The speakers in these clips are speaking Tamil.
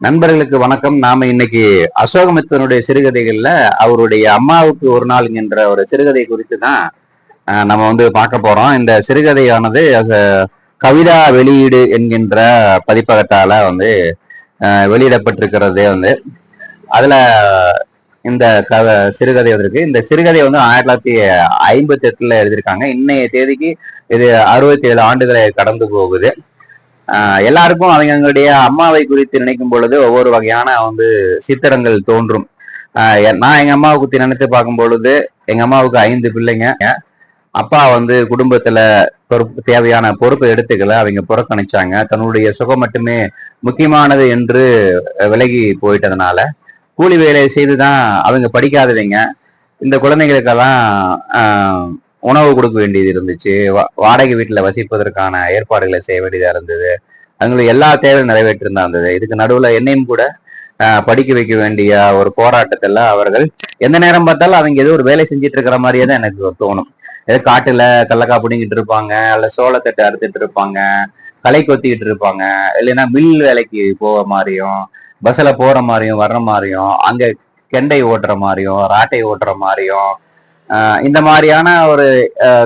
நண்பர்களுக்கு வணக்கம். நாம இன்னைக்கு அசோகமித்தனுடைய சிறுகதைகள்ல அவருடைய அம்மாவுக்கு ஒரு நாள் என்ற ஒரு சிறுகதை குறித்து தான் நம்ம வந்து பார்க்க போறோம். இந்த சிறுகதையானது கவிதா வெளியீடு என்கின்ற பதிப்பகத்தால வந்து அஹ், வெளியிடப்பட்டிருக்கிறதே வந்து அதுல இந்த க சிறுகதை இருக்கு. இந்த சிறுகதை வந்து ஆயிரத்தி தொள்ளாயிரத்தி ஐம்பத்தி எட்டுல எழுதியிருக்காங்க. இன்னைய தேதிக்கு இது அறுபத்தி ஏழு ஆண்டுகளை கடந்து போகுது. எல்லாருக்கும் அவங்களுடைய அம்மாவை குறித்து நினைக்கும் பொழுது ஒவ்வொரு வகையான வந்து சித்திரங்கள் தோன்றும். நான் எங்க அம்மாவை குறித்து நினைத்து பார்க்கும் பொழுது எங்க அம்மாவுக்கு ஐந்து பிள்ளைங்க. அப்பா வந்து குடும்பத்துல பொறுப்பு தேவையான பொறுப்பை எடுத்துக்கல அவங்க புறக்கணிச்சாங்க. தன்னுடைய சுகம் மட்டுமே முக்கியமானது என்று விலகி போயிட்டதுனால கூலி வேலை செய்துதான் அவங்க படிக்காதவங்க. இந்த குழந்தைகளுக்கெல்லாம் ஆஹ் உணவு கொடுக்க வேண்டியது இருந்துச்சு. வா- வாடகை வீட்டில் வசிப்பதற்கான ஏற்பாடுகளை செய்ய வேண்டியதாக இருந்தது. அவங்களுக்கு எல்லா தேவையும் நிறைவேற்றிருந்தா இருந்தது. இதுக்கு நடுவில் என்னையும் கூட படிக்க வைக்க வேண்டிய ஒரு போராட்டத்தில் அவர்கள் எந்த நேரம் பார்த்தாலும் அவங்க ஏதோ ஒரு வேலை செஞ்சுட்டு இருக்கிற மாதிரியே தான் எனக்கு தோணும். ஏதோ காட்டுல கல்லக்கா பிடிங்கிட்டு இருப்பாங்க அல்ல சோளத்தட்டை அறுத்துட்டு இருப்பாங்க களை கொத்திக்கிட்டு இருப்பாங்க இல்லைன்னா மில் வேலைக்கு போகிற மாதிரியும் பஸ்ஸில் போகிற மாதிரியும் வர்ற மாதிரியும் அங்கே கெண்டை ஓட்டுற மாதிரியும் ராட்டை ஓட்டுற மாதிரியும் இந்த மாதிரியான ஒரு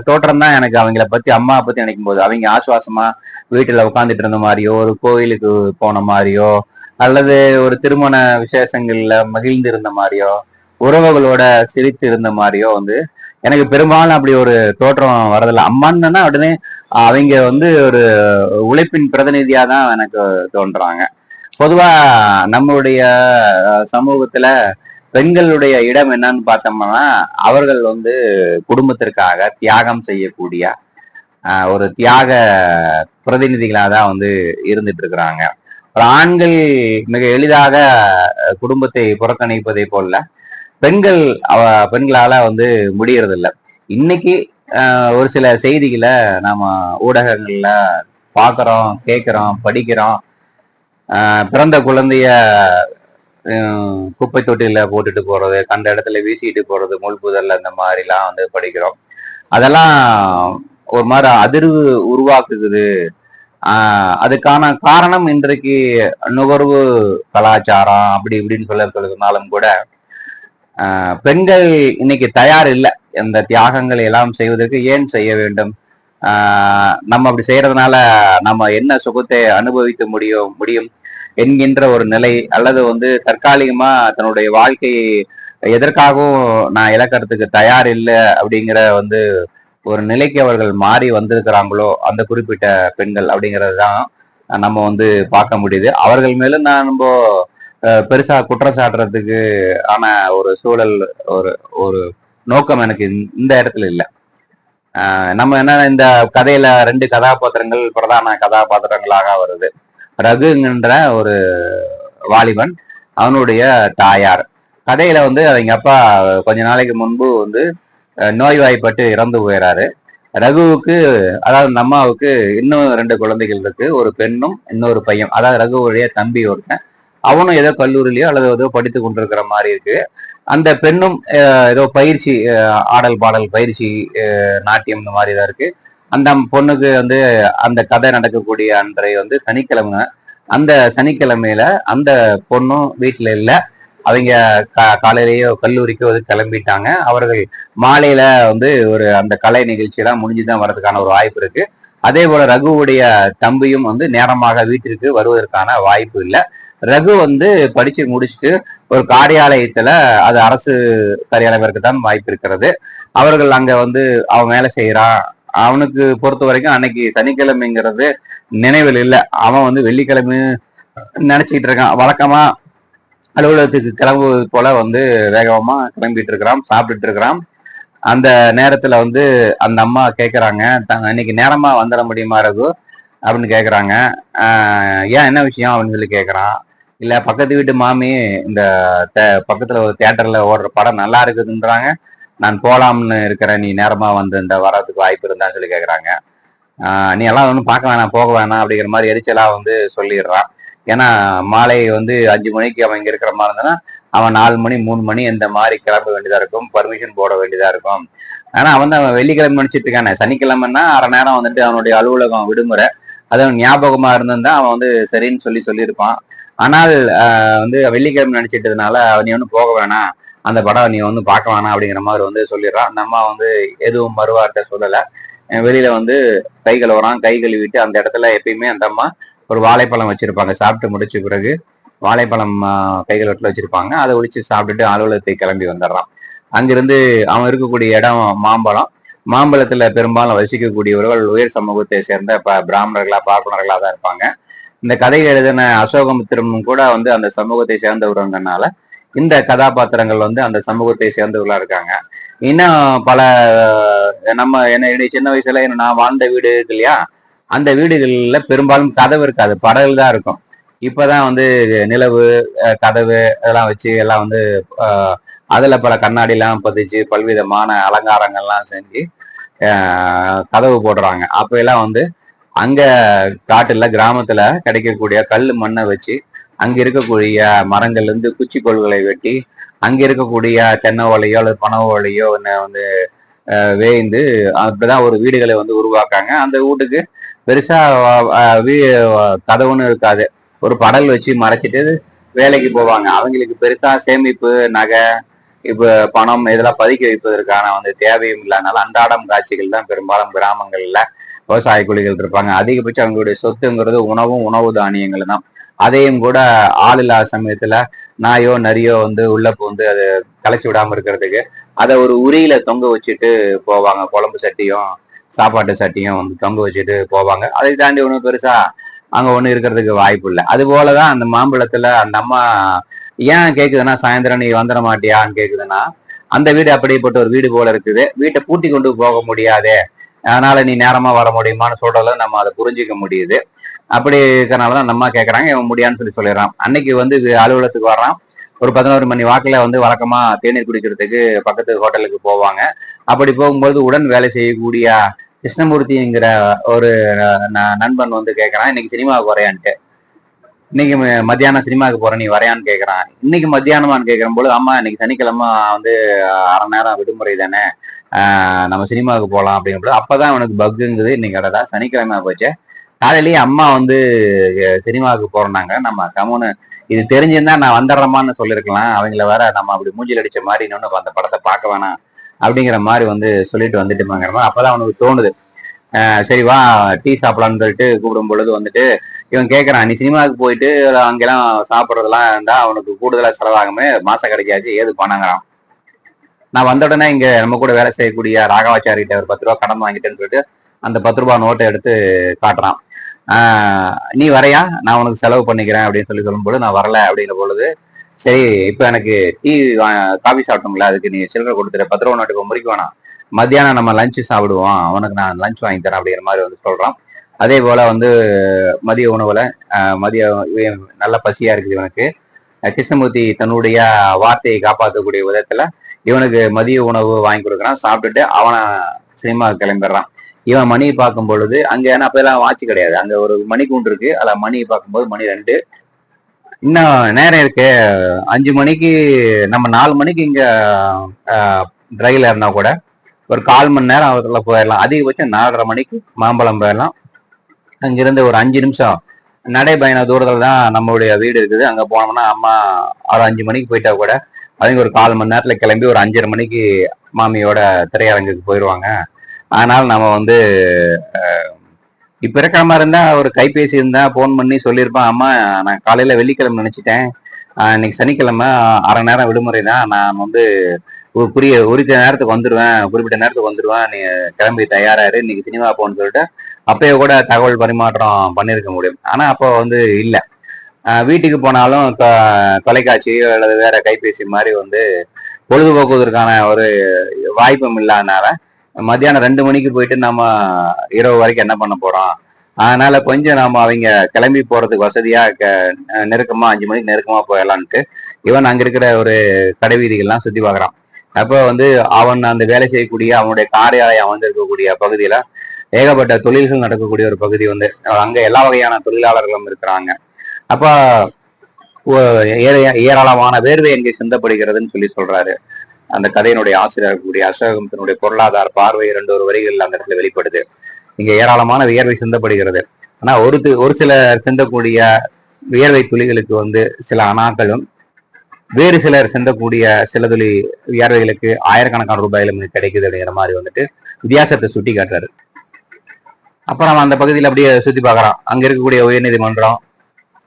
தோற்றம் தான் எனக்கு அவங்கள பத்தி அம்மா பத்தி நினைக்கும் போது. அவங்க ஆசுவாசமா வீட்டுல உட்காந்துட்டு இருந்த மாதிரியோ ஒரு கோயிலுக்கு போன மாதிரியோ அல்லது ஒரு திருமண விசேஷங்கள்ல மகிழ்ந்து இருந்த மாதிரியோ உறவுகளோட சிரித்து இருந்த மாதிரியோ வந்து எனக்கு பெரும்பாலும் அப்படி ஒரு தோற்றம் வரதில்லை. அம்மான்னா உடனே அவங்க வந்து ஒரு உழைப்பின் பிரதிநிதியா தான் எனக்கு தோன்றாங்க. பொதுவா நம்மளுடைய அஹ், சமூகத்துல பெண்களுடைய இடம் என்னன்னு பார்த்தோம்னா அவர்கள் வந்து குடும்பத்திற்காக தியாகம் செய்யக்கூடிய ஆஹ், ஒரு தியாக பிரதிநிதிகளாக தான் வந்து இருந்துட்டு இருக்கிறாங்க. ஒரு ஆண்கள் மிக எளிதாக குடும்பத்தை புறக்கணிப்பதை போல பெண்கள் அவ பெண்களால வந்து முடியறதில்ல. இன்னைக்கு ஆஹ், ஒரு சில செய்திகளை நாம ஊடகங்கள்ல பார்க்குறோம் கேட்குறோம் படிக்கிறோம். ஆஹ், பிறந்த குழந்தைய குப்பை தொட்டியில போட்டுட்டு போறது கண்ட இடத்துல வீசிட்டு போறது முள்புதல் இந்த மாதிரிலாம் வந்து படிக்கிறோம். அதெல்லாம் ஒரு மாதிரி அதிர்வு உருவாக்குது. அதுக்கான காரணம் இன்றைக்கு நுகர்வு கலாச்சாரம் அப்படி இப்படின்னு சொல்லப்படுறதுனாலும் கூட பெண்கள் இன்னைக்கு தயார் இல்லை இந்த தியாகங்களை எல்லாம் செய்வதற்கு ஏன் செய்ய வேண்டும்? நம்ம அப்படி செய்யறதுனால நம்ம என்ன சுகத்தை அனுபவிக்க முடியும் முடியும்? என்கின்ற ஒரு நிலை அல்லது வந்து தற்காலிகமா தன்னுடைய வாழ்க்கையை எதற்காகவும் நான் இழக்கிறதுக்கு தயார் இல்லை அப்படிங்கிற வந்து ஒரு நிலைக்கு அவர்கள் மாறி வந்திருக்கிறாங்களோ அந்த குறிப்பிட்ட பெண்கள் அப்படிங்கிறது தான் நம்ம வந்து பார்க்க முடியுது. அவர்கள் மேலும் நான் நம்ம அஹ், பெருசா குற்றம் சாட்டுறதுக்கு ஆன ஒரு சூழல் ஒரு ஒரு நோக்கம் எனக்கு இந்த- இந்த இடத்துல இல்லை. நம்ம என்ன இந்த கதையில ரெண்டு கதாபாத்திரங்கள் பிரதான கதாபாத்திரங்களாக வருது. ரகுங்கிற ஒரு வாலிபன் அவனுடைய தாயார். கதையில வந்து அவங்க அப்பா கொஞ்ச நாளைக்கு முன்பு வந்து நோய்வாய்ப்பட்டு இறந்து போயிறாரு. ரகுவுக்கு அதாவது இந்த அம்மாவுக்கு இன்னும் ரெண்டு குழந்தைகள் இருக்கு. ஒரு பெண்ணும் இன்னொரு பையன். அதாவது ரகுவுடைய தம்பி ஒருத்தன். அவனும் ஏதோ கல்லூரிலையோ அல்லது ஏதோ படித்து கொண்டிருக்கிற மாதிரி இருக்கு. அந்த பெண்ணும் ஏதோ பயிற்சி ஆடல் பாடல் பயிற்சி நாட்டியம் இந்த மாதிரி தான் இருக்கு. அந்த பொண்ணுக்கு வந்து அந்த கதை நடக்கக்கூடிய அன்றைய வந்து சனிக்கிழமை. அந்த சனிக்கிழமையில அந்த பொண்ணும் வீட்டுல இல்ல. அவங்க காலையிலேயோ கல்லூரிக்கோ வந்து கிளம்பிட்டாங்க. அவர்கள் மாலையில வந்து ஒரு அந்த கலை நிகழ்ச்சியெல்லாம் முடிஞ்சுதான் வர்றதுக்கான ஒரு வாய்ப்பு இருக்கு. அதே போல ரகுவுடைய தம்பியும் வந்து நேரமாக வீட்டிற்கு வருவதற்கான வாய்ப்பு இல்லை. ரகு வந்து படிச்சு முடிச்சுட்டு ஒரு காரியாலயத்துல அது அரசு காரியாலயத்திற்கு தான் வாய்ப்பு இருக்கிறது. அவர்கள் அங்க வந்து அவன் வேலை செய்யறான் அவனுக்கு பொறுத்த வரைக்கும் அன்னைக்கு சனிக்கிழமைங்கிறது நினைவில் இல்லை. அவன் வந்து வெள்ளிக்கிழமை நினைச்சிட்டு இருக்கான். வழக்கமா அலுவலகத்துக்கு கிளம்புவது போல வந்து வேகமா கிளம்பிட்டு இருக்கிறான் சாப்பிட்டுட்டு இருக்கிறான். அந்த நேரத்துல வந்து அந்த அம்மா கேக்குறாங்க இன்னைக்கு நேரமா வந்துட முடியுமா ரகு? அப்படின்னு கேக்குறாங்க. ஏன் என்ன விஷயம்? அப்படின்னு சொல்லி கேக்குறான். இல்ல பக்கத்து வீட்டு மாமி இந்த தே- பக்கத்துல ஒரு தியேட்டர்ல ஓடுற படம் நல்லா இருக்குதுன்றாங்க. நான் போலாம்னு இருக்கிறேன் நீ நேரமா வந்து இந்த வரதுக்கு வாய்ப்பு இருந்தான்னு சொல்லி கேக்குறாங்க. நீ எல்லாம் ஒன்றும் பார்க்க வேணாம் போக வேணாம் அப்படிங்கிற மாதிரி எரிச்சலா வந்து சொல்லிடுறான். ஏன்னா மாலை வந்து அஞ்சு மணிக்கு அவன் இங்க இருக்கிற மாதிரி இருந்தானா அவன் நாலு மணி மூணு மணி இந்த மாதிரி கிளம்ப வேண்டியதா இருக்கும் பர்மிஷன் போட வேண்டியதா இருக்கும். ஆனா அவன் அவன் வெள்ளிக்கிழமை நினைச்சிட்டு இருக்கானே. சனிக்கிழமைன்னா அரை நேரம் வந்துட்டு அவனுடைய அலுவலகம் விடுமுறை. அது அவன் ஞாபகமா இருந்திருந்தா அவன் வந்து சரின்னு சொல்லி சொல்லியிருப்பான். ஆனால் வந்து வெள்ளிக்கிழமை நினைச்சிட்டதுனால நீ ஒன்றும் போக வேணாம். அந்த படம் நீ வந்து பார்க்க வேணாம் அப்படிங்கிற மாதிரி வந்து சொல்லிடுறான் அந்த அம்மா வந்து எதுவும் மறுவார்த்தை சொல்லலை. வெளியில வந்து கை கழுவுறான். கை கழுவிட்டு அந்த இடத்துல எப்பயுமே அந்த அம்மா ஒரு வாழைப்பழம் வச்சிருப்பாங்க. சாப்பிட்டு முடிச்ச பிறகு வாழைப்பழம் கைகள் கை கழுவத்துல வச்சிருப்பாங்க. அதை ஒழிச்சு சாப்பிட்டுட்டு அலுவலகத்தை கிளம்பி வந்துடுறான். அங்கிருந்து அவன் இருக்கக்கூடிய இடம் மாம்பழம். மாம்பழத்துல பெரும்பாலும் வசிக்கக்கூடியவர்கள் உயர் சமூகத்தை சேர்ந்த ப பிராமணர்களா பார்ப்பனர்களா தான் இருப்பாங்க. இந்த கதை எழுதின அசோகமித்திரமும் கூட வந்து அந்த சமூகத்தை சேர்ந்தவருங்கனால இந்த கதாபாத்திரங்கள் வந்து அந்த சமூகத்தை சேர்ந்தவர்களா இருக்காங்க. இன்னும் பல நம்ம என்ன சின்ன வயசுல என்ன நான் வாழ்ந்த வீடு இருக்கு இல்லையா? அந்த வீடுகள்ல பெரும்பாலும் கதவு இருக்காது. படகு தான் இருக்கும். இப்பதான் வந்து நிலவு கதவு இதெல்லாம் வச்சு எல்லாம் வந்து அதில் அதுல பல கண்ணாடி எல்லாம் பதிச்சு பல்விதமான அலங்காரங்கள்லாம் செஞ்சு கதவு போடுறாங்க. அப்ப எல்லாம் வந்து அங்க காட்டுல கிராமத்துல கிடைக்கக்கூடிய கல் மண்ணை வச்சு அங்க இருக்கக்கூடிய மரங்கள்ல இருந்து குச்சி வெட்டி அங்க இருக்கக்கூடிய தென்னை ஓலையோ அல்லது பனை ஓலையோ வந்து வேய்ந்து அப்படிதான் ஒரு வீடுகளை வந்து உருவாக்காங்க அந்த வீட்டுக்கு பெருசா வீ கதவுன்னு இருக்காது. ஒரு படல் வச்சு மறைச்சிட்டு வேலைக்கு போவாங்க. அவங்களுக்கு பெருசா சேமிப்பு நகை இப்ப பணம் இதெல்லாம் பதுக்கி வைப்பதற்கான வந்து தேவையும் இல்லாதனால அன்றாடம் காட்சிகள் தான் பெரும்பாலும் கிராமங்கள்ல விவசாய குழிகள் இருப்பாங்க. அதிகபட்சம் அவங்களுடைய சொத்துங்கிறது உணவும் உணவு தானியங்கள் தான். அதையும் கூட ஆள் இல்லாத சமயத்துல நாயோ நரியோ வந்து உள்ள வந்து அது கலைச்சி விடாம இருக்கிறதுக்கு அதை ஒரு உரியில தொங்க வச்சுட்டு போவாங்க. குழம்பு சட்டியும் சாப்பாட்டு சட்டியும் வந்து தொங்க வச்சுட்டு போவாங்க. அதை தாண்டி ஒன்றும் பெருசா அங்க ஒண்ணு இருக்கிறதுக்கு வாய்ப்பு இல்லை. அது போலதான் அந்த மாம்பழத்துல அந்த அம்மா ஏன் கேக்குதுன்னா சாயந்தரம் நீ வந்துட மாட்டியான்னு கேக்குதுன்னா அந்த வீடு அப்படிப்பட்ட ஒரு வீடு போல இருக்குது. வீட்டை பூட்டி கொண்டு போக முடியாதே. அதனால நீ நேரமா வர முடியுமான்னு சொல்றதுல நம்ம அதை புரிஞ்சுக்க முடியுது. அப்படி இருக்கறனாலதான் நம்ம அம்மா கேக்குறாங்க இவன் முடியான்னு சொல்லி சொல்லிடுறான். அன்னைக்கு வந்து அலுவலகத்துக்கு வர்றான். ஒரு பதினோரு மணி வாக்குல வந்து வழக்கமா தேநீர் குடிக்கிறதுக்கு பக்கத்து ஹோட்டலுக்கு போவாங்க. அப்படி போகும்போது உடன் வேலை செய்யக்கூடிய கிருஷ்ணமூர்த்திங்கிற ஒரு ந- நண்பன் வந்து கேட்கறான் இன்னைக்கு சினிமாவுக்கு வரையான்ட்டு. இன்னைக்கு மத்தியானம் சினிமாவுக்கு போற நீ வரையான்னு கேட்கறான் இன்னைக்கு மத்தியானமான்னு கேட்கும்போது அம்மா இன்னைக்கு சனிக்கிழமை வந்து அரை நேரம் விடுமுறை தானே. நம்ம சினிமாவுக்கு போகலாம் அப்படிங்கும்போது அப்பதான் அவனுக்கு பக்குங்குது. இன்னைக்கு அடடா சனிக்கிழமை போச்சு. காலையிலேயே அம்மா வந்து சினிமாவுக்கு போறோம்னாங்க நம்ம கம்முன்னு இது தெரிஞ்சிருந்தா நான் வந்துடுறோமான்னு சொல்லியிருக்கலாம். அவங்கள வேற நம்ம அப்படி மூஞ்சில் அடிச்ச மாதிரி இன்னொன்று அந்த படத்தை பார்க்க வேணாம் அப்படிங்கிற மாதிரி வந்து சொல்லிட்டு வந்துட்டுமாங்கிற மாதிரி அப்பதான் அவனுக்கு தோணுது. சரி வா டீ சாப்பிடலாம்னு சொல்லிட்டு கூப்பிடும் பொழுது வந்துட்டு இவன் கேட்கறான் நீ சினிமாவுக்கு போயிட்டு அங்கெல்லாம் சாப்பிட்றதெல்லாம் இருந்தா அவனுக்கு கூடுதலா செலவாகுமே மாசம் கிடைக்காச்சு ஏது பண்ணாங்கிறான் நான் வந்த உடனே இங்க நம்ம கூட வேலை செய்யக்கூடிய ராகவாச்சாரிகிட்ட ஒரு பத்து ரூபா கடன் வாங்கிட்டேன்னு சொல்லிட்டு அந்த பத்து ரூபா நோட்டை எடுத்து காட்டுறான். நீ வரையா? நான் உனக்கு செலவு பண்ணிக்கிறேன் அப்படின்னு சொல்லி சொல்லும்போது நான் வரல அப்படிங்கிற பொழுது சரி இப்போ எனக்கு டீ காஃபி சாப்பிட்டோம்ல அதுக்கு நீ சில்லறை கொடுத்துரு பத்து ரூபா நோட்டுக்கு முறிக்க வேணாம் மத்தியானம் நம்ம லஞ்சு சாப்பிடுவோம் அவனுக்கு நான் லஞ்ச் வாங்கி தரேன் அப்படிங்கிற மாதிரி வந்து சொல்றான். அதே போல வந்து மதிய உணவுல மதியம் மதிய நல்ல பசியா இருக்குது இவனுக்கு. கிருஷ்ணமூர்த்தி தன்னுடைய வார்த்தையை காப்பாற்றக்கூடிய விதத்துல இவனுக்கு மதிய உணவு வாங்கி கொடுக்குறான் சாப்பிட்டுட்டு அவனை சினிமா கிளம்பிடுறான். இவன் மணியை பார்க்கும் பொழுது அங்க ஏன்னா அப்பெல்லாம் வாட்ச் கிடையாது. அங்க ஒரு மணி கூண்டு இருக்கு. அதில் மணியை பார்க்கும்போது மணி ரெண்டு. இன்னும் நேரம் இருக்கு. அஞ்சு மணிக்கு நம்ம நாலு மணிக்கு இங்க ரயில் ஏறினா கூட ஒரு கால் மணி நேரம் அதுல போயிடலாம். அதிகபட்சம் நாலரை மணிக்கு மாம்பழம் போயிடலாம். அங்கிருந்து ஒரு அஞ்சு நிமிஷம். நடைபயண தூரத்தில் தான் நம்மளுடைய வீடு இருக்குது. அங்க போனோம்னா அம்மா ஒரு அஞ்சு மணிக்கு போயிட்டா கூட அவங்க ஒரு கால் மணி நேரத்துல கிளம்பி ஒரு அஞ்சரை மணிக்கு மாமியோட திரையரங்குக்கு போயிடுவாங்க அதனால நம்ம வந்து இப்போ இப்ப இருக்கிற மாதிரி இருந்தா ஒரு கைபேசி இருந்தா போன் பண்ணி சொல்லியிருப்பான். அம்மா நான் காலையில வெள்ளிக்கிழமை நினைச்சிட்டேன். இன்னைக்கு சனிக்கிழமை அரை நேரம் விடுமுறை தான். நான் வந்து ஒரு குறிய குறித்த நேரத்துக்கு வந்துடுவேன் குறிப்பிட்ட நேரத்துக்கு வந்துடுவேன் நீ கிளம்பி தயாராரு இன்னைக்கு சினிமா போன்னு சொல்லிட்டு அப்பயே கூட தகவல் பரிமாற்றம் பண்ணியிருக்க முடியும். ஆனா அப்போ வந்து இல்லை. வீட்டுக்கு போனாலும் தொ- தொலைக்காட்சி அல்லது வேற கைபேசி மாதிரி வந்து பொழுதுபோக்குவதற்கான ஒரு வாய்ப்பும் இல்லாதனால மத்தியானம் ரெண்டு மணிக்கு போயிட்டு நம்ம இரவு வரைக்கும் என்ன பண்ண போறோம்? அதனால கொஞ்சம் நாம அவங்க கிளம்பி போறதுக்கு வசதியா க- நெருக்கமா அஞ்சு மணிக்கு நெருக்கமா போயிடலான்ட்டு இவன் அங்க இருக்கிற ஒரு கடை வீதிகள்லாம் சுத்தி பாக்குறான். அப்போ வந்து அவன் அந்த வேலை செய்யக்கூடிய அவனுடைய காரியாலயம் அமைந்திருக்கக்கூடிய பகுதியில ஏகப்பட்ட தொழில்கள் நடக்கக்கூடிய ஒரு பகுதி வந்து அங்க எல்லா வகையான தொழிலாளர்களும் இருக்கிறாங்க. அப்ப ஏற- ஏராளமான வேர்வை எங்கே சிந்தப்படுகிறதுன்னு சொல்லி சொல்றாரு. அந்த கதையினுடைய ஆசிரியர் கூடிய அசோகத்தினுடைய பொருளாதார பார்வை இரண்டு ஒரு வரிகள் அந்த இடத்துல வெளிப்படுது. இங்க ஏராளமான வியர்வை சிந்தப்படுகிறது. ஆனா ஒரு ஒரு சில சிந்தக்கூடிய வியர்வை துளிகளுக்கு வந்து சில அணாக்களும் வேறு சிலர் சிந்தக்கூடிய சில துளி வியர்வைகளுக்கு ஆயிரக்கணக்கான ரூபாயிலும் கிடைக்குது அப்படிங்கிற மாதிரி வந்துட்டு வித்தியாசத்தை சுட்டி காட்டுறாரு அப்புறம் அந்த பகுதியில் அப்படியே சுத்தி பார்க்கறான். அங்க இருக்கக்கூடிய உயர்நீதிமன்றம்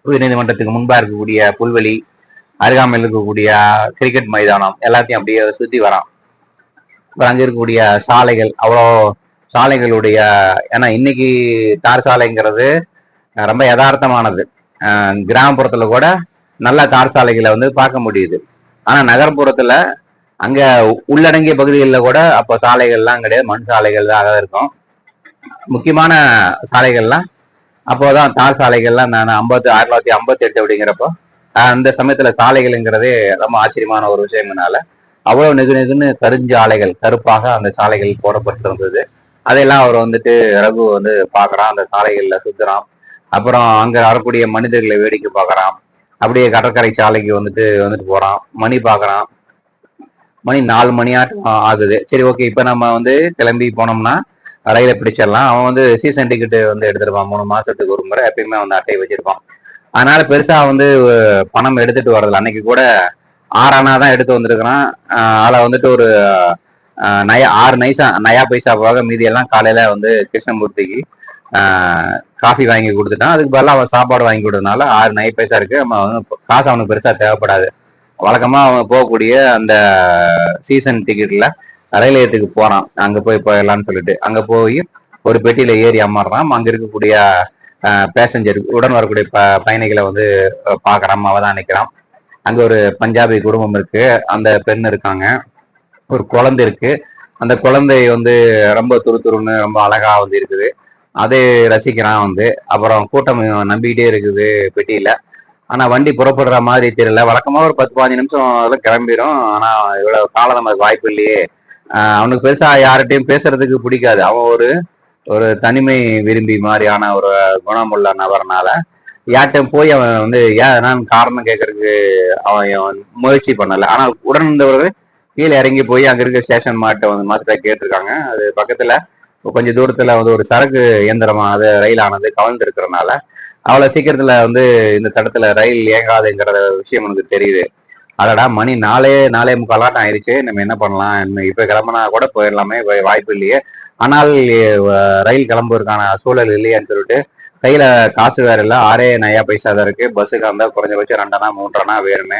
உயர்நீதிமன்றத்துக்கு முன்பா இருக்கக்கூடிய புல்வெளி அருகாமையில் இருக்கக்கூடிய கிரிக்கெட் மைதானம் எல்லாத்தையும் அப்படியே சுத்தி வரான். அப்புறம் அங்க இருக்கக்கூடிய சாலைகள் அவ்வளோ சாலைகளுடைய ஏன்னா இன்னைக்கு தார் சாலைங்கிறது ரொம்ப யதார்த்தமானது. கிராமப்புறத்துல கூட நல்ல தார் சாலைகளை வந்து பார்க்க முடியுது. ஆனா நகர்ப்புறத்துல அங்க உள்ளடங்கிய பகுதிகளில் கூட அப்போ சாலைகள்லாம் கிடையாது. மண் சாலைகள் தான் அதான் இருக்கும். முக்கியமான சாலைகள்லாம் அப்போதான் தார் சாலைகள்லாம் நான் ஐம்பத்தி ஆயிரத்தி தொள்ளாயிரத்தி ஐம்பத்தி எட்டு அப்படிங்கிறப்போ அந்த சமயத்துல சாலைகள்ங்கிறதே ரொம்ப ஆச்சரியமான ஒரு விஷயம்னால அவ்வளவு நெகு நெகுன்னு கருஞ்சு ஆலைகள் கருப்பாக அந்த சாலைகள் போடப்பட்டிருந்தது. அதையெல்லாம் அவர் வந்துட்டு ரகு வந்து பார்க்கறான் அந்த சாலைகள்ல சுத்துறான். அப்புறம் அங்க வரக்கூடிய மனிதர்களை வேடிக்கை பார்க்கறான். அப்படியே கடற்கரை சாலைக்கு வந்துட்டு வந்துட்டு போறான். மணி பாக்குறான் மணி நாலு மணியாட்டம் ஆகுது. சரி ஓகே. இப்ப நம்ம வந்து கிளம்பி போனோம்னா ரயிலை பிடிச்சிடலாம். அவன் வந்து சீசன் டிக்கெட் வந்து எடுத்திருப்பான். மூணு மாசத்துக்கு ஒரு முறை எப்பயுமே வந்து அட்டையை வச்சிருப்பான். அதனால பெருசா வந்து பணம் எடுத்துட்டு வரதில்ல அன்னைக்கு கூட ஆறானா தான் எடுத்து வந்திருக்கிறான். அதில் வந்துட்டு ஒரு நயா ஆறு நைசா நயா பைசா போக மீதி எல்லாம் காலையில வந்து கிருஷ்ணமூர்த்திக்கு காஃபி வாங்கி கொடுத்துட்டான். அதுக்கு பதிலாக அவன் சாப்பாடு வாங்கி கொடுத்ததுனால ஆறு நய பைசா இருக்கு. நம்ம வந்து காசு அவனுக்கு பெருசா தேவைப்படாது. வழக்கமா அவன் போகக்கூடிய அந்த சீசன் டிக்கெட்ல ரயில் நிலையத்துக்கு போறான். அங்க போய் போயிடலாம்னு சொல்லிட்டு. அங்க போய் ஒரு பெட்டியில ஏறி அமர்றான். அங்க இருக்கக்கூடிய பேசஞ்சர் உடன் வரக்கூடிய ப பயணிகளை வந்து பாக்குறான். அவதானிக்கிறான் அங்க ஒரு பஞ்சாபி குடும்பம் இருக்கு. அந்த பெண் இருக்காங்க. ஒரு குழந்தை இருக்கு. அந்த குழந்தை வந்து ரொம்ப துரு துருன்னு ரொம்ப அழகா வந்து இருக்குது. அதை ரசிக்கிறான் வந்து. அப்புறம் கூட்டம் நம்பிக்கிட்டே இருக்குது பெட்டியில. ஆனா வண்டி புறப்படுற மாதிரி தெரியல. வழக்கமா ஒரு பத்து பதினஞ்சு நிமிஷம் அதெல்லாம் கிளம்பிடும் ஆனா இவ்வளவு காலம் நமக்கு வாய்ப்பு இல்லையே. அவனுக்கு பெருசா யார்கிட்டயும் பேசுறதுக்கு பிடிக்காது. அவன் ஒரு ஒரு தனிமை விரும்பி மாதிரியான ஒரு குணமுள்ள நபர்னால யார்கிட்ட போய் அவன் வந்து ஏன் காரணம் கேட்கறதுக்கு அவன் முயற்சி பண்ணல. ஆனால் உடன் இருந்தவர் கீழே இறங்கி போய் அங்க இருக்க ஸ்டேஷன் மாட்டை வந்து மாத்திர கேட்டிருக்காங்க. அது பக்கத்துல கொஞ்சம் தூரத்துல வந்து ஒரு சரக்கு இயந்திரமா அது ரயிலானது கவர்ந்து இருக்கிறதுனால அவ்வளவு சீக்கிரத்துல வந்து இந்த தடத்துல ரயில் இயங்காதுங்கிற விஷயம் எனக்கு தெரியுது. அடடா மணி நாலே நாலே முக்காலாட்டம் ஆயிடுச்சு நம்ம என்ன பண்ணலாம்? என்ன இப்ப கிளம்புனா கூட போயிடலாமே வாய்ப்பு இல்லையே. ஆனால் ரயில் கிளம்புவதற்கான சூழல் இல்லையான்னு சொல்லிட்டு கையில காசு வேற இல்ல. ஆறே நயா பைசா தான் இருக்கு. பஸ்ஸுக்கு அந்த குறைஞ்சபட்சம் ரெண்டனா மூன்றனா வேணுமே.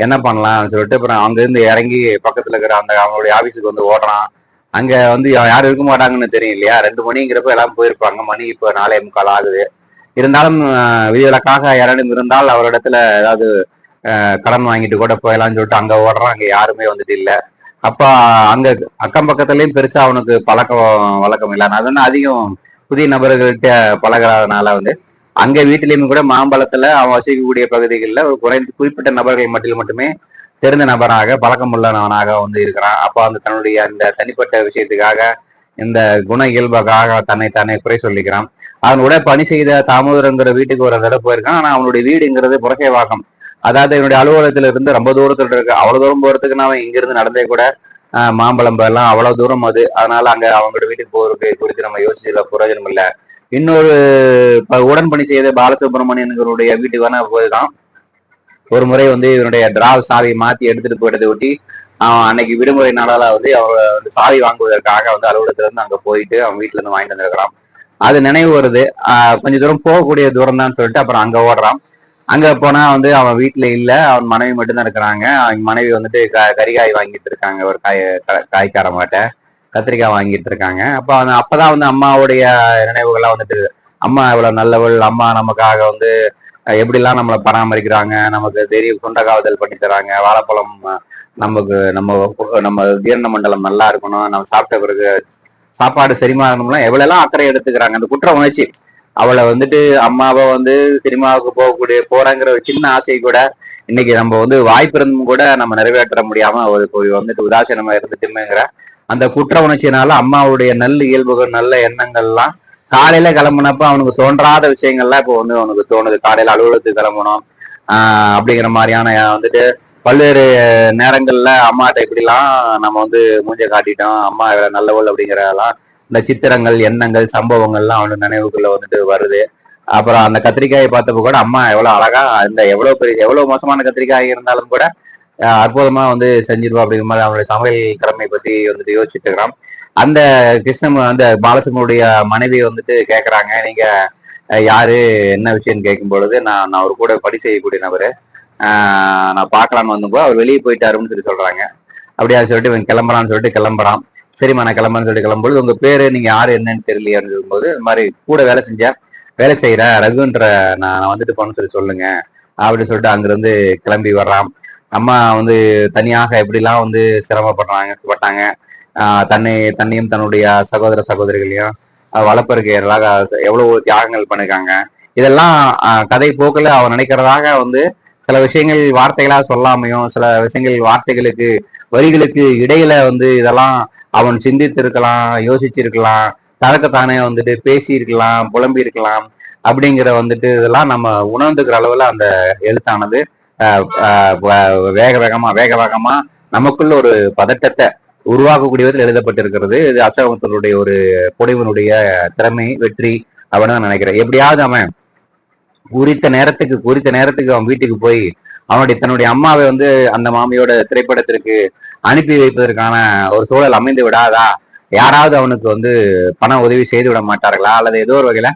என்ன பண்ணலாம்னு சொல்லிட்டு அப்புறம் அங்கேருந்து இறங்கி பக்கத்துல இருக்கிற அந்த அவங்களுடைய ஆபீஸுக்கு வந்து ஓடுறான் அங்க வந்து யாரும் இருக்க மாட்டாங்கன்னு தெரியும் இல்லையா? ரெண்டு மணிங்கிறப்ப எல்லாம் போயிருப்பாங்க. மணி இப்போ நாலே முக்கால் ஆகுது. இருந்தாலும் விதிவிலக்காக யாரும் இருந்தால் அவரிடத்துல ஏதாவது கடன் வாங்கிட்டு கூட போயலாம்னு சொல்லிட்டு அங்க ஓடுறான் அங்க யாருமே வந்துட்டு இல்ல. அப்ப அங்க அக்கம் பக்கத்துலயும் பெருசா அவனுக்கு பழக்கம் வழக்கம் இல்லை. அதனால அதிகம் புதிய நபர்கள்ட்ட பழகிறதுனால வந்து அங்க வீட்டிலயுமே கூட மாம்பழத்துல அவன் வசிக்கக்கூடிய பகுதிகளில் ஒரு குறைந்த குறிப்பிட்ட நபர்கள் மட்டில் மட்டுமே தெரிந்த நபராக பழக்கம் உள்ளவனாக வந்து இருக்கிறான். அப்போ அந்த தன்னுடைய அந்த தனிப்பட்ட விஷயத்துக்காக இந்த குண இயல்பாக தன்னை தானே குறை சொல்லிக்கிறான். அவனோட பணி செய்த தாமோதரங்கிற வீட்டுக்கு ஒரு தடவை போயிருக்கான். ஆனா அவனுடைய வீடுங்கிறது புறசேவாக்கம் அதாவது என்னுடைய அலுவலகத்துல இருந்து ரொம்ப தூரத்துல இருக்கு. அவ்வளவு தூரம் போறதுக்கு நான் இங்கிருந்து நடந்தே கூட மாம்பழம் எல்லாம் அவ்வளவு தூரம் அது. அதனால அங்க அவங்களோட வீட்டுக்கு போறது குறித்து நம்ம யோசிச்சதுல பிரயோஜனம் இல்லை. இன்னொரு உடன்பணி உடன் செய்த பாலசுப்ரமணியனுடைய வீட்டுக்கு வேணா போய்தான். ஒரு முறை வந்து இவனுடைய டிராவல் சாவி மாத்தி எடுத்துட்டு போயிட்டதை ஒட்டி அவன் அன்னைக்கு விடுமுறை நாளால வந்து அவன் வந்து சாவி வாங்குவதற்காக வந்து அலுவலகத்துல இருந்து அங்க போயிட்டு அவன் வீட்டுல இருந்து வாங்கிட்டு வந்திருக்கிறான். அது நினைவு வருது. கொஞ்ச தூரம் போகக்கூடிய தூரம் தான் சொல்லிட்டு அப்புறம் அங்க ஓடுறான். அங்க போனா வந்து அவன் வீட்டுல இல்ல அவன் மனைவி மட்டும்தான் இருக்கிறாங்க. அவன் மனைவி வந்துட்டு க- கறிகாய் வாங்கிட்டு இருக்காங்க ஒரு காய் க- காய்க்கார மாட்ட கத்திரிக்காய் வாங்கிட்டு இருக்காங்க. அப்ப அவன் அப்பதான் வந்து அம்மாவுடைய நினைவுகள்லாம் வந்துட்டு அம்மா இவ்வளவு நல்லவள் அம்மா நமக்காக வந்து எப்படி எப்படிலாம் நம்மளை பராமரிக்கிறாங்க நமக்கு தெரியும் சொந்த பண்ணி தராங்க வாழைப்பழம் நமக்கு நம்ம நம்ம ஜீரண மண்டலம் நல்லா இருக்கணும் நம்ம சாப்பிட்ட பிறகு சாப்பாடு செரிமாறணும்னா எவ்வளவு எல்லாம் அக்கறை எடுத்துக்கிறாங்க. அந்த குற்ற உணர்ச்சி. அவளை வந்துட்டு அம்மாவை வந்து சினிமாவுக்கு போகக்கூடிய போறாங்கிற ஒரு சின்ன ஆசை கூட இன்னைக்கு நம்ம வந்து வாய்ப்பு இருந்தும் கூட நம்ம நிறைவேற்ற முடியாம அவருக்கு ஒரு வந்துட்டு உதாசீனமா இருந்துட்டுங்கிற அந்த குற்ற உணர்ச்சினால அம்மாவுடைய நல்ல இயல்புகள் நல்ல எண்ணங்கள்லாம் காலையில கிளம்புனப்ப அவனுக்கு தோன்றாத விஷயங்கள்லாம் இப்போ வந்து அவனுக்கு தோணுது. காலையில அலுவலகத்துக்கு கிளம்பணும். ஆஹ் அப்படிங்கிற மாதிரியான வந்துட்டு பல்வேறு நேரங்கள்ல அம்மாட்ட இப்படிலாம் நம்ம வந்து மூஞ்ச காட்டிட்டோம். அம்மா நல்லவள் அப்படிங்கிறதெல்லாம் இந்த சித்திரங்கள் எண்ணங்கள் சம்பவங்கள்லாம் அவனுக்கு நினைவுக்குள்ள வந்துட்டு வருது. அப்புறம் அந்த கத்திரிக்காயை பார்த்தப்ப கூட அம்மா எவ்வளவு அழகா இந்த எவ்வளவு பெரிய எவ்வளவு மோசமான கத்திரிக்காய் இருந்தாலும் கூட அற்புதமா வந்து செஞ்சிருவா அப்படிங்கிற மாதிரி அவனுடைய சமையல் திறமை பத்தி வந்துட்டு யோசிச்சுட்டு இருக்கிறான். அந்த கிருஷ்ணன் அந்த பாலசிம்மனுடைய மனைவி வந்துட்டு கேக்குறாங்க நீங்க யாரு? என்ன விஷயம்னு கேட்கும் பொழுது நான் நான் ஒரு கூட படி செய்யக்கூடிய நபரு. நான் பார்க்கலான்னு வந்தப்போ அவர் வெளியே போயிட்டாருன்னு சொல்லி சொல்றாங்க. அப்படியா சொல்லிட்டு இவன் கிளம்புறான்னு சொல்லிட்டு கிளம்புறான். சரிம்மா நான் கிளம்புறேன்னு சொல்லி கிளம்பும்போது உங்க பேரு நீங்க யாரு என்னன்னு தெரியலையான்னு சொல்லும்போது இந்த மாதிரி கூட வேலை செஞ்சா வேலை செய்யற ரகுன்ற நான் வந்துட்டு போகணும்னு சொல்லி சொல்லுங்க அப்படின்னு சொல்லிட்டு அங்கிருந்து கிளம்பி வர்றான். அம்மா வந்து தனியாக எப்படிலாம் வந்து சிரமப்படுறாங்க பட்டாங்க தன்னை தன்னையும் தன்னுடைய சகோதர சகோதரிகளையும் வளர்ப்பருக்கு எல்லாம் எவ்வளவு தியாகங்கள் பண்ணிருக்காங்க. இதெல்லாம் கதை போக்கில் அவன் நினைக்கிறதாக வந்து சில விஷயங்கள் வார்த்தைகளாக சொல்லாமையும் சில விஷயங்கள் வார்த்தைகளுக்கு வரிகளுக்கு இடையில வந்து இதெல்லாம் அவன் சிந்தித்திருக்கலாம் யோசிச்சிருக்கலாம் தனக்குத்தானே வந்துட்டு பேசியிருக்கலாம் புலம்பி இருக்கலாம் அப்படிங்கிற வந்துட்டு இதெல்லாம் நம்ம உணர்ந்துக்கிற அளவுல அந்த எழுத்தானது ஆஹ் வேக வேகமா வேக வேகமா நமக்குள்ள ஒரு பதட்டத்தை உருவாக்கக்கூடிய விதத்தில் எழுதப்பட்டிருக்கிறது. இது அசோகத்தனுடைய ஒரு புனைவனுடைய திறமை வெற்றி அப்படின்னு நான் நினைக்கிறேன். எப்படியாவது அவன் குறித்த நேரத்துக்கு குறித்த நேரத்துக்கு அவன் வீட்டுக்கு போய் அவனுடைய தன்னுடைய அம்மாவை வந்து அந்த மாமியோட திரைப்படத்திற்கு அனுப்பி வைப்பதற்கான ஒரு சூழல் அமைந்து விடாதா? யாராவது அவனுக்கு வந்து பண உதவி செய்து விட மாட்டார்களா? அல்லது ஏதோ ஒரு வகையில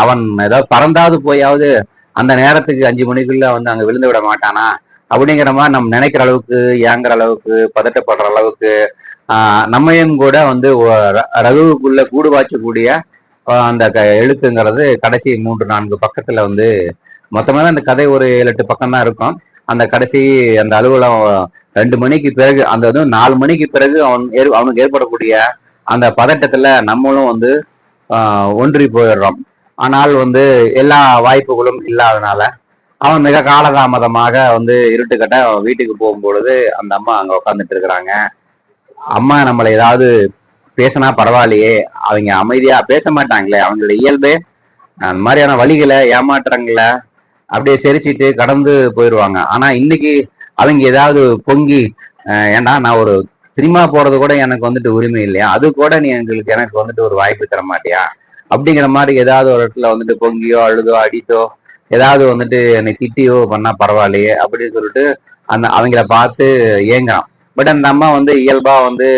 அவன் ஏதாவது பறந்தாவது போயாவது அந்த நேரத்துக்கு அஞ்சு மணிக்குள்ள வந்து அங்க விழுந்து விட மாட்டானா? அப்படிங்கிற மாதிரி நம்ம நினைக்கிற அளவுக்கு ஏங்குற அளவுக்கு பதட்டப்படுற அளவுக்கு ஆஹ் நம்மையும் கூட வந்து ர- ரகுவுக்குள்ள கூடு வாய்ச்சக்கூடிய அந்த க- எழுத்துங்கிறது கடைசி மூன்று நான்கு பக்கத்துல வந்து மொத்தமாக அந்த கதை ஒரு ஏழு எட்டு பக்கம் தான் இருக்கும். அந்த கடைசி அந்த அலுவலம் ரெண்டு மணிக்கு பிறகு அந்த இதுவும் நாலு மணிக்கு பிறகு அவன் ஏற்- அவனுக்கு ஏற்படக்கூடிய அந்த பதட்டத்துல நம்மளும் வந்து ஒன்றி போயிடுறோம். ஆனால் வந்து எல்லா வாய்ப்புகளும் இல்லாதனால அவன் மிக காலதாமதமாக வந்து இருட்டுக்கட்ட அவன் வீட்டுக்கு போகும்பொழுது அந்த அம்மா அங்க உட்காந்துட்டு இருக்கிறாங்க. அம்மா நம்மளை ஏதாவது பேசினா பரவாயில்லையே அவங்க அமைதியா பேச மாட்டாங்களே அவங்களோட இயல்பே அந்த மாதிரியான வழிகளை ஏமாற்றங்களை அப்படியே செரிச்சிட்டு கடந்து போயிடுவாங்க ஆனா இன்னைக்கு அவங்க ஏதாவது பொங்கி ஏன்னா ஏன்டா நான் ஒரு சினிமா போறது கூட எனக்கு வந்துட்டு உரிமை இல்லையா? அது கூட நீ எங்களுக்கு எனக்கு வந்துட்டு ஒரு வாய்ப்பு தர மாட்டியா? அப்படிங்கிற மாதிரி ஏதாவது ஒரு இடத்துல வந்துட்டு பொங்கியோ அழுதோ அடித்தோ ஏதாவது வந்துட்டு என்னை திட்டியோ பண்ணா பரவாயில்லையே அப்படின்னு சொல்லிட்டு அந்த அவங்கள பார்த்து ஏங்குறான். பட் அந்த அம்மா வந்து இயல்பா வந்து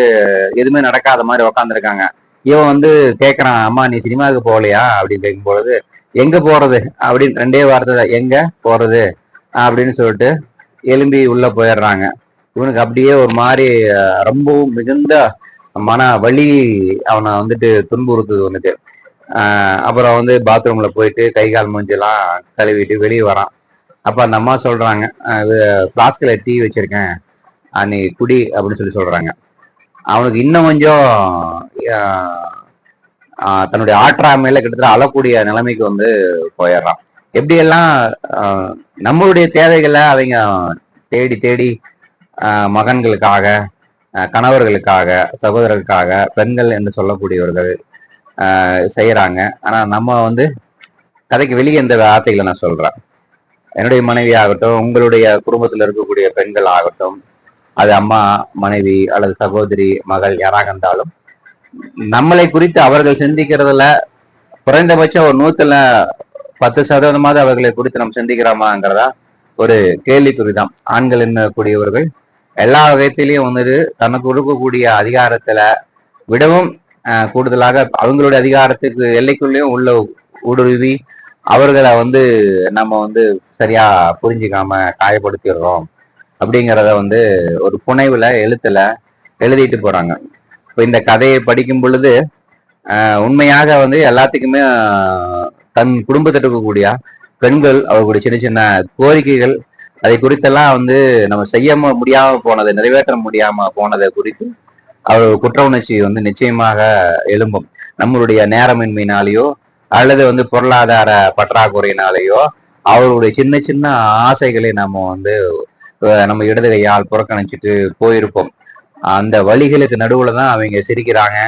எதுவுமே நடக்காத மாதிரி உக்காந்துருக்காங்க. இவன் வந்து கேட்கறான் அம்மா நீ சினிமாவுக்கு போகலையா? அப்படின்னு கேட்கும்பொழுது எங்க போறது? அப்படின்னு ரெண்டே வார்த்தை தான், எங்க போறது? அப்படின்னு சொல்லிட்டு எலும்பி உள்ள போயிடுறாங்க. இவனுக்கு அப்படியே ஒரு மாதிரி ரொம்பவும் மிகுந்த மன வலி அவனை வந்துட்டு துன்புறுத்துது வந்துட்டு அப்புறம் வந்து பாத்ரூம்ல போயிட்டு கை கால் மூஞ்செல்லாம் கழுவிட்டு வெளியே வரான். அப்ப அந்த அம்மா சொல்றாங்க பிளாஸ்கில் டீ வச்சிருக்கேன். அன்னைக்கு குடி அப்படின்னு சொல்லி சொல்றாங்க. அவனுக்கு இன்னும் கொஞ்சம் தன்னுடைய ஆற்றாமையில கிட்டத்தட்ட அழக்கூடிய நிலைமைக்கு வந்து போயிடுறான். எப்படியெல்லாம் நம்மளுடைய தேவைகளை அவங்க தேடி தேடி ஆஹ் மகன்களுக்காக கணவர்களுக்காக சகோதரர்களுக்காக பெண்கள் என்று சொல்லக்கூடியவர்கள் செய்கிறாங்க செய்யறாங்க ஆனா நம்ம வந்து கதைக்கு வெளியே இந்த வார்த்தைகளை நான் சொல்றேன். என்னுடைய மனைவி ஆகட்டும் உங்களுடைய குடும்பத்தில் இருக்கக்கூடிய பெண்கள் ஆகட்டும் அது அம்மா மனைவி அல்லது சகோதரி மகள் யாராக இருந்தாலும் நம்மளை குறித்து அவர்கள் சிந்திக்கிறதுல குறைந்தபட்சம் ஒரு நூத்துல பத்து சதவீதமாவது அவர்களை குறித்து நம்ம சிந்திக்கிறோமாங்கிறதா ஒரு கேள்விக்குறிதான். ஆண்கள் என்னக்கூடியவர்கள் எல்லா விதத்திலையும் வந்துட்டு தனக்கு கொடுக்கக்கூடிய அதிகாரத்துல விடவும் கூடுதலாக அவங்களுடைய அதிகாரத்துக்கு எல்லைக்குள்ளேயும் உள்ள ஊடுருவி அவர்களை வந்து நம்ம வந்து சரியா புரிஞ்சுக்காம காயப்படுத்திடுறோம் அப்படிங்கிறத வந்து ஒரு புனைவுல எழுத்துல எழுதிட்டு போறாங்க. இப்போ இந்த கதையை படிக்கும் பொழுது ஆஹ், உண்மையாக வந்து எல்லாத்துக்குமே தன் குடும்பத்தில் இருக்கக்கூடிய பெண்கள் அவர்களுடைய சின்ன சின்ன கோரிக்கைகள் அதை குறித்தெல்லாம் வந்து நம்ம செய்ய முடியாம போனதை நிறைவேற்ற முடியாம போனதை குறித்து அவர் குற்ற உணர்ச்சி வந்து நிச்சயமாக எழும்பும். நம்மளுடைய நேரமின்மையினாலேயோ அல்லது வந்து பொருளாதார பற்றாக்குறையினாலேயோ அவர்களுடைய சின்ன சின்ன ஆசைகளை நம்ம வந்து நம்ம இடது கையால் புறக்கணிச்சிட்டு போயிருப்போம். அந்த வழிகளுக்கு நடுவுல தான் அவங்க சிரிக்கிறாங்க.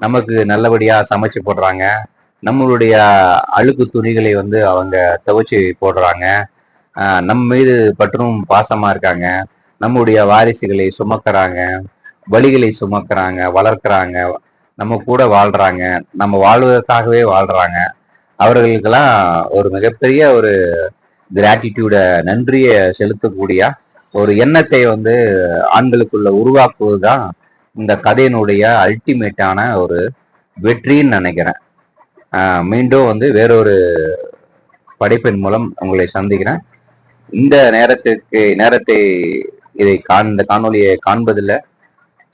நமக்கு நல்லபடியா சமைச்சு போடுறாங்க. நம்மளுடைய அழுக்கு துணிகளை வந்து அவங்க துவைச்சு போடுறாங்க. நம்ம மீது பற்றும் பாசமா இருக்காங்க. நம்முடைய வாரிசுகளை சுமக்கிறாங்க. வழிகளை சுமக்கிறாங்க வளர்க்குறாங்க. நம்ம கூட வாழ்றாங்க. நம்ம வாழ்வதற்காகவே வாழ்றாங்க. அவர்களுக்கெல்லாம் ஒரு மிகப்பெரிய ஒரு கிராட்டிடியூட நன்றியை செலுத்தக்கூடிய ஒரு எண்ணத்தை வந்து ஆண்களுக்குள்ள உருவாக்குவது தான் இந்த கதையினுடைய அல்டிமேட்டான ஒரு வெற்றின்னு நினைக்கிறேன். மீண்டும் வந்து வேறொரு படைப்பின் மூலம் உங்களை சந்திக்கிறேன். இந்த நேரத்திற்கு நேரத்தை இதை காண் இந்த காணொலியை காண்பதில்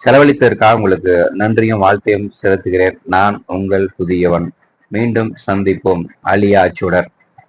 செலவழித்ததற்காக உங்களுக்கு நன்றியும் வாழ்த்தையும் செலுத்துகிறேன். நான் உங்கள் புதியவன். மீண்டும் சந்திப்போம். அலியா சுடர்.